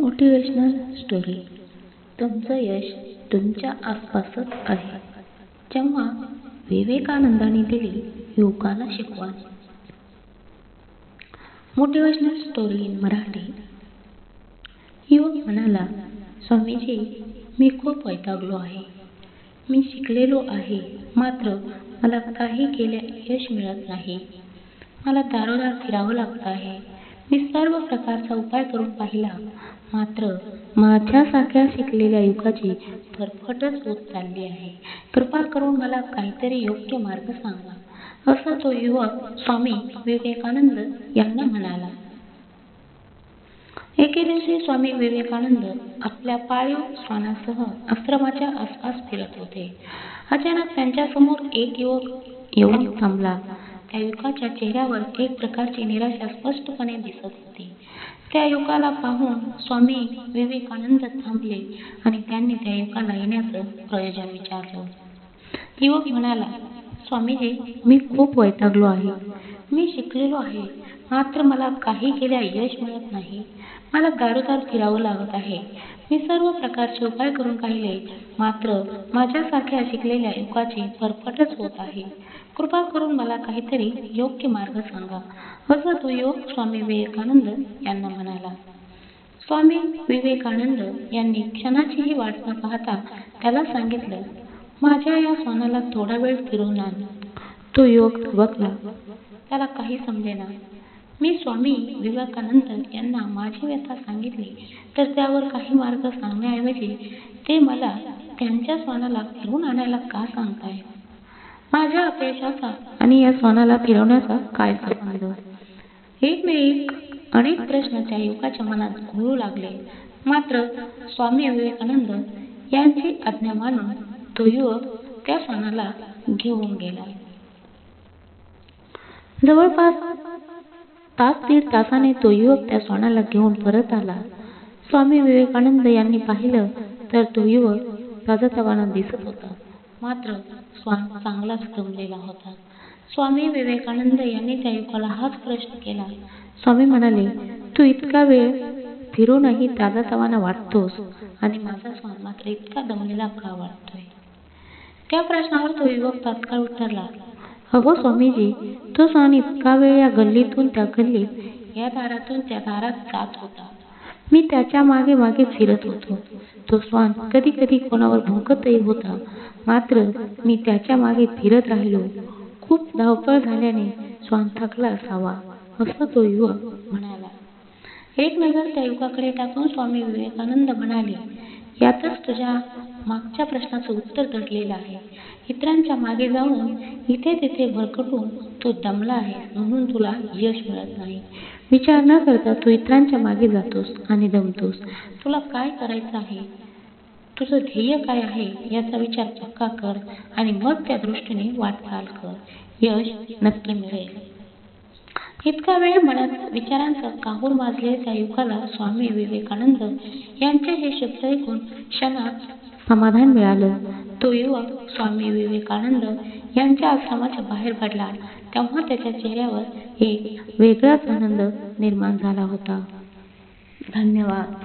Motivational story. तुमचं यश तुमच्या आसपासच आहे. जेव्हा विवेकानंदाने दिली युवकाला शिकवण. Motivational story in Marathi. युवक म्हणाला स्वामीजी मी खूप वैतागलो आहे. मी शिकलेलो आहे. मात्र मला काही केल्या यश मिळत नाही. मला दारोदार फिरावं लागत आहे. मी सर्व प्रकारचा उपाय करून पाहिला. मात्र माझ्यासारख्या शिकलेल्या युगाची फरफटच होत चालली आहे. कृपा करून मला काहीतरी योग्य मार्ग सांगा. असा तो युवक स्वामी विवेकानंद यांना म्हणाला. एके दिवशी स्वामी विवेकानंद आपल्या पाळीव श्वानासह आश्रमाच्या आसपास फिरत होते. अचानक त्यांच्यासमोर एक युवक येऊन थांबला. युवकाच्या चेहऱ्यावर एक प्रकारची निराशा स्पष्टपणे दिसत होती. त्या युवकाला पाहून स्वामी विवेकानंद थांबले आणि त्यांनी त्या युवकाला येण्याचं प्रयोजन विचारलं. युवक म्हणाला स्वामीजी मी खूप वैतागलो आहे. मी शिकलेलो आहे. मात्र मला काही केल्या यश मिळत नाही. मला दारोदार फिरावं लागत आहे. मी सर्व प्रकारचे उपाय करून पाहिले. मात्र माझ्यासारख्या शिकलेल्या युगाची फरफटच होत आहे. कृपा करून मला काहीतरी योग्य मार्ग सांगा. असं तो योग स्वामी विवेकानंद यांना म्हणाला. स्वामी विवेकानंद यांनी क्षणाचीही वाट न पाहता त्याला सांगितलं माझ्या या श्वानाला थोडा वेळ फिरवून आण तो योग बघला त्याला काही समजेना. मी स्वामी विवेकानंद यांना माझी व्यथा सांगितली तर त्यावर काही मार्ग सांगण्याऐवजी ते मला त्यांच्या स्वानाला फिरवून आणायला का सांगताय? माझ्या अपयशाचा आणि या स्वानाला फिरवण्याचा काय संबंध? एक अनेक प्रश्न त्या युवकाच्या मनात घोळू लागले. मात्र स्वामी विवेकानंद यांची आज्ञा मानून तो युवक त्या स्वानाला घेऊन गेला. जवळपास तास दीड तासाने तो युवक त्या श्वानाला घेऊन परत आला. स्वामी विवेकानंद यांनी पाहिलं तर तो युवक ताजातवाना दिसत होता. मात्र स्वान चांगलाच दमलेला होता. स्वामी विवेकानंद यांनी त्या युवकाला हाच प्रश्न केला. स्वामी म्हणाले तू इतका वेळ फिरूनही ताजातवाना वाटतोस आणि माझा स्वान मात्र इतका दमलेला का वाटतोय? त्या प्रश्नावर तो युवक तात्काळ उतरला अहो स्वामीजी तो सण इतका वेळ या गल्लीतून त्या गल्लीत या दारातून त्या दारात जात होता. मी त्याच्यामागे मागे फिरत होतो. तो श्वान कधी कधी कोणावर भुंकतही होता. मात्र मी त्याच्यामागे फिरत राहिलो. खूप धावपळ झाल्याने श्वान थकला असावा असं तो युवक म्हणाला. एक नजर त्या युवकाकडे टाकून स्वामी विवेकानंद म्हणाले यातच तुझ्या मागच्या प्रश्नाचं उत्तर दडलेलं आहे. इतरांच्या मागे जाऊन इथे तिथे भरकटून तू दमला आहे म्हणून तुला यश मिळत नाही. विचार न करता तू इतरांच्या मागे जातोस आणि दमतोस. तुला काय करायचं आहे? तुझं ध्येय काय आहे याचा विचार पक्का कर आणि मग त्या दृष्टीने वाटचाल कर. यश नक्की मिळेल. इतका वेळ मनात विचारांचा काहूर माजलेल्या युगाला स्वामी विवेकानंद? यांचे हे शब्द ऐकून क्षणात समाधान मिळालं. तो युवक स्वामी विवेकानंद यांच्या आश्रमाच्या बाहेर पडला. तेव्हा त्याच्या चेहऱ्यावर एक वेगळाच आनंद निर्माण झाला होता. धन्यवाद.